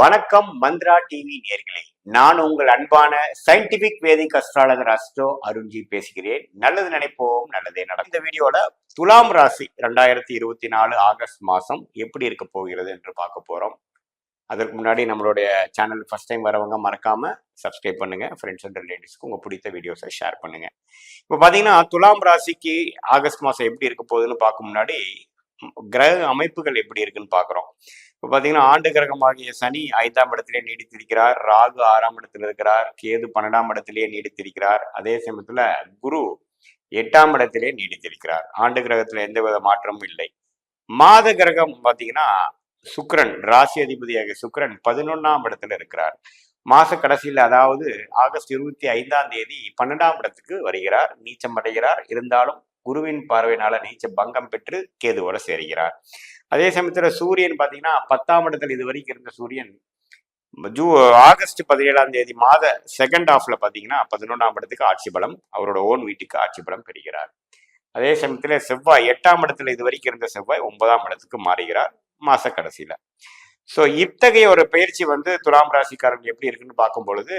வணக்கம் மந்த்ரா டிவி நேர்களே. நான் உங்கள் அன்பான scientific Vedic astrologer astro Arunji பேசுகிறேன். நல்லது நினைப்போம் நல்லதே நடக்கும். இந்த வீடியோல துலாம் ராசி ரெண்டாயிரத்தி இருபத்தி நாலு ஆகஸ்ட் மாசம் எப்படி இருக்க போகிறது என்று பார்க்க போறோம். அதற்கு முன்னாடி நம்மளுடைய சேனல் ஃபர்ஸ்ட் டைம் வரவங்க மறக்காம சப்ஸ்கிரைப் பண்ணுங்க. ஃப்ரெண்ட்ஸ் அண்ட் ரிலேட்டிவ்ஸ்க்கு உங்க பிடித்த வீடியோஸை ஷேர் பண்ணுங்க. இப்போ பார்த்தீங்கன்னா துலாம் ராசிக்கு ஆகஸ்ட் மாதம் எப்படி இருக்க போகுதுன்னு பார்க்க முன்னாடி கிரக அமைப்புகள் எப்படி இருக்குன்னு பார்க்குறோம். இப்போ பார்த்தீங்கன்னா ஆண்டு கிரகமாகிய சனி ஐந்தாம் இடத்திலே நீடித்திருக்கிறார். ராகு ஆறாம் இடத்தில் இருக்கிறார். கேது பன்னெண்டாம் இடத்திலேயே நீடித்திருக்கிறார். அதே சமயத்துல குரு எட்டாம் இடத்திலே நீடித்திருக்கிறார். ஆண்டு கிரகத்துல எந்தவித மாற்றமும் இல்லை. மாத கிரகம் பார்த்தீங்கன்னா சுக்கிரன் ராசி அதிபதியாக சுக்கிரன் பதினொன்னாம் இடத்துல இருக்கிறார். மாச கடைசியில் அதாவது ஆகஸ்ட் இருபத்தி ஐந்தாம் தேதி பன்னெண்டாம் இடத்துக்கு வருகிறார். நீச்சம் அடைகிறார். இருந்தாலும் குருவின் பார்வையினால நீச்ச பங்கம் பெற்று கேதுவோட சேருகிறார். அதே சமயத்துல சூரியன் பாத்தீங்கன்னா பத்தாம் இடத்துல இது வரைக்கும் இருந்த சூரியன் ஜூ ஆகஸ்ட் பதினேழாம் தேதி மாத செகண்ட் ஹாஃப்ல பாத்தீங்கன்னா பதினொன்றாம் இடத்துக்கு ஆட்சி பலம் அவரோட ஓன் வீட்டுக்கு ஆட்சி பலம் பெறுகிறார். அதே சமயத்துல செவ்வாய் எட்டாம் இடத்துல இது வரைக்கும் இருந்த செவ்வாய் ஒன்பதாம் இடத்துக்கு மாறுகிறார் மாச கடைசியில. ஸோ இத்தகைய ஒரு பயிற்சி வந்து துலாம் ராசிக்காரங்க எப்படி இருக்குன்னு பார்க்கும் பொழுது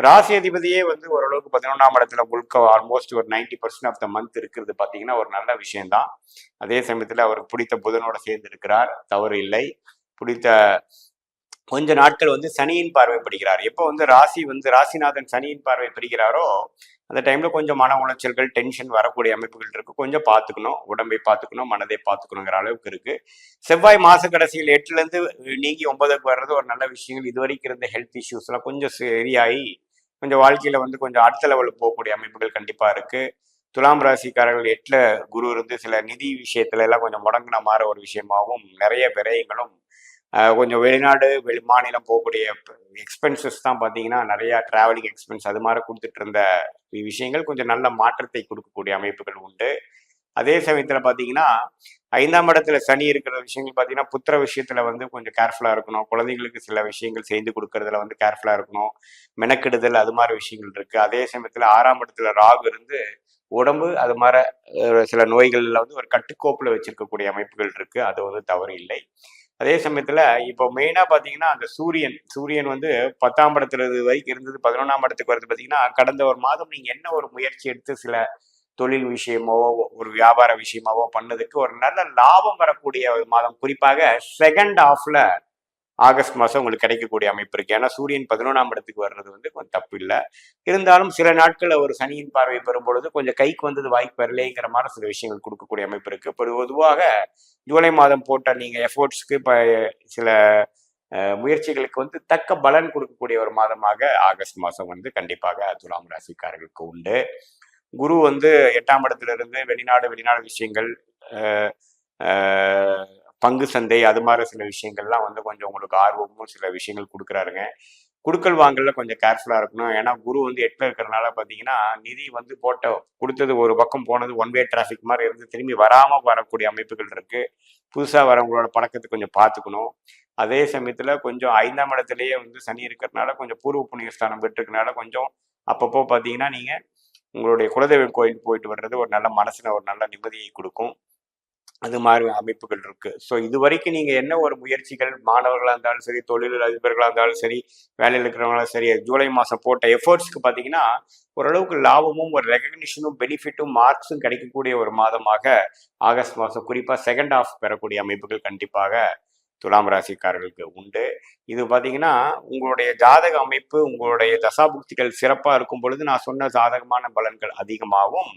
ராசி அதிபதியே வந்து ஓரளவுக்கு பதினொன்றாம் இடத்துல முழுக்க ஆல்மோஸ்ட் ஒரு ninety percent of the month இருக்கிறது பார்த்தீங்கன்னா ஒரு நல்ல விஷயம்தான். அதே சமயத்தில் அவருக்கு பிடித்த புதனோட சேர்ந்து இருக்கிறார். தவறு இல்லை. பிடித்த கொஞ்ச நாட்கள் வந்து சனியின் பார்வை படிக்கிறார். எப்போ வந்து ராசி வந்து ராசிநாதன் சனியின் பார்வை படிக்கிறாரோ அந்த டைம்ல கொஞ்சம் மன உளைச்சல்கள் டென்ஷன் வரக்கூடிய அமைப்புகள் இருக்கு. கொஞ்சம் பார்த்துக்கணும் உடம்பை பார்த்துக்கணும் மனதை பார்த்துக்கணுங்கிற அளவுக்கு இருக்கு. செவ்வாய் மாச கடைசியில் எட்டுல இருந்து நீங்கி ஒன்பதுக்கு வர்றது ஒரு நல்ல விஷயங்கள். இது வரைக்கும் இருந்த ஹெல்த் இஷ்யூஸ்லாம் கொஞ்சம் சரியாகி கொஞ்சம் வாழ்க்கையில வந்து கொஞ்சம் அடுத்த லெவலுக்கு போகக்கூடிய அமைப்புகள் கண்டிப்பா இருக்கு. துலாம் ராசிக்காரர்கள் எட்டுல குரு இருந்து சில நிதி விஷயத்துல எல்லாம் கொஞ்சம் முடங்கின மாற ஒரு விஷயமாகவும் நிறைய விரயங்களும் கொஞ்சம் வெளிநாடு வெளி மாநிலம் போகக்கூடிய எக்ஸ்பென்சஸ் தான் பார்த்தீங்கன்னா நிறையா டிராவலிங் எக்ஸ்பென்ஸ் அது மாதிரி கொடுத்துட்டு இருந்த விஷயங்கள் கொஞ்சம் நல்ல மாற்றத்தை கொடுக்கக்கூடிய அமைப்புகள் உண்டு. அதே சமயத்தில் பார்த்தீங்கன்னா ஐந்தாம் இடத்துல சனி இருக்கிற விஷயங்கள் பார்த்தீங்கன்னா புத்திர விஷயத்துல வந்து கொஞ்சம் கேர்ஃபுல்லாக இருக்கணும். குழந்தைங்களுக்கு சில விஷயங்கள் செய்து கொடுக்கறதுல வந்து கேர்ஃபுல்லாக இருக்கணும். மெனக்கெடுதல் அது மாதிரி விஷயங்கள் இருக்கு. அதே சமயத்தில் ஆறாம் இடத்துல ராகு இருந்து உடம்பு அது மாதிரி சில நோய்கள்ல வந்து ஒரு கட்டுக்கோப்பில் வச்சிருக்கக்கூடிய அமைப்புகள் இருக்கு. அது வந்து தவறு இல்லை. அதே சமயத்துல இப்போ மெயினா பாத்தீங்கன்னா அந்த சூரியன் சூரியன் வந்து பத்தாம் படத்துல வரைக்கும் இருந்தது பதினொன்றாம் படத்துக்கு வருது பாத்தீங்கன்னா கடந்த ஒரு மாதம் நீங்க என்ன ஒரு முயற்சி எடுத்து சில தொழில் விஷயமாவோ ஒரு வியாபார விஷயமாவோ பண்ணதுக்கு ஒரு நல்ல லாபம் வரக்கூடிய ஒரு மாதம். குறிப்பாக செகண்ட் ஹாஃப்ல ஆகஸ்ட் மாதம் உங்களுக்கு கிடைக்கக்கூடிய அமைப்பு இருக்கு. ஏன்னா சூரியன் பதினொன்றாம் இடத்துக்கு வர்றது வந்து கொஞ்சம் தப்பு இல்லை. இருந்தாலும் சில நாட்களில் ஒரு சனியின் பார்வை பெறும் பொழுது கொஞ்சம் கைக்கு வந்தது வாய்ப்பு வரலைங்கிற மாதிரி சில விஷயங்கள் கொடுக்கக்கூடிய அமைப்பு இருக்கு. இப்போ பொதுவாக ஜூலை மாதம் போட்ட நீங்க எஃபோர்ட்ஸ்க்கு இப்போ சில முயற்சிகளுக்கு வந்து தக்க பலன் கொடுக்கக்கூடிய ஒரு மாதமாக ஆகஸ்ட் மாதம் வந்து கண்டிப்பாக துலாம் ராசிக்காரர்களுக்கு உண்டு. குரு வந்து எட்டாம் இடத்துல இருந்து வெளிநாடு வெளிநாடு விஷயங்கள் பங்கு சந்தை அது மாதிரி சில விஷயங்கள்லாம் வந்து கொஞ்சம் உங்களுக்கு ஆர்வமும் சில விஷயங்கள் கொடுக்குறாருங்க. குடுக்கல் வாங்கல கொஞ்சம் கேர்ஃபுல்லாக இருக்கணும். ஏன்னா குரு வந்து எட்டில் இருக்கிறனால பார்த்தீங்கன்னா நிதி வந்து போட்ட கொடுத்தது ஒரு பக்கம் போனது ஒன் வே டிராஃபிக் மாதிரி இருந்து திரும்பி வராமல் வரக்கூடிய அமைப்புகள் இருக்குது புதுசாக வரவங்களோட பழக்கத்தை கொஞ்சம் பார்த்துக்கணும் அதே சமயத்தில் கொஞ்சம் ஐந்தாம் இடத்துலையே வந்து சனி இருக்கிறதுனால கொஞ்சம் பூர்வ புண்ணிய ஸ்தானம் பெற்றுக்கனால கொஞ்சம் அப்பப்போ பார்த்தீங்கன்னா நீங்கள் உங்களுடைய குலதெய்வம் கோயிலுக்கு போயிட்டு வர்றது ஒரு நல்ல மனசில் ஒரு நல்ல நிம்மதியை கொடுக்கும். அது மாதிரி அமைப்புகள் இருக்கு. ஸோ இது வரைக்கும் நீங்க என்ன ஒரு முயற்சிகள் மாணவர்களாக இருந்தாலும் சரி தொழில் அதிபர்களாக இருந்தாலும் சரி வேலையில் இருக்கிறவங்களும் சரி ஜூலை மாதம் போட்ட எஃபர்ட்ஸ்க்கு பார்த்தீங்கன்னா ஓரளவுக்கு லாபமும் ஒரு ரெகக்னிஷனும் பெனிஃபிட்டும் மார்க்ஸும் கிடைக்கக்கூடிய ஒரு மாதமாக ஆகஸ்ட் மாதம் குறிப்பாக செகண்ட் ஆஃப் பெறக்கூடிய அமைப்புகள் கண்டிப்பாக துலாம் ராசிக்காரர்களுக்கு உண்டு. இது பார்த்தீங்கன்னா உங்களுடைய ஜாதக அமைப்பு உங்களுடைய தசாபுக்திகள் சிறப்பாக இருக்கும் பொழுது நான் சொன்ன சாதகமான பலன்கள் அதிகமாகவும்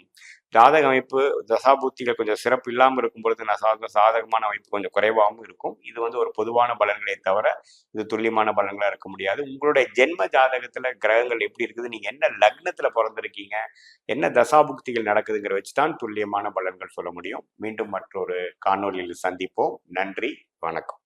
ஜாதக அமைப்பு தசாபுக்திகள் கொஞ்சம் சிறப்பு இல்லாமல் இருக்கும் பொழுது நான் சாத சாதகமான அமைப்பு கொஞ்சம் குறைவாகவும் இருக்கும். இது வந்து ஒரு பொதுவான பலன்களே தவிர இது துல்லியமான பலன்களாக இருக்க முடியாது. உங்களுடைய ஜென்ம ஜாதகத்தில் கிரகங்கள் எப்படி இருக்குது? நீங்கள் என்ன லக்னத்தில் பிறந்திருக்கீங்க? என்ன தசாபுக்திகள் நடக்குதுங்கிற வச்சு தான் துல்லியமான பலன்கள் சொல்ல முடியும். மீண்டும் மற்றொரு காணொலியில் சந்திப்போம். நன்றி வணக்கம்.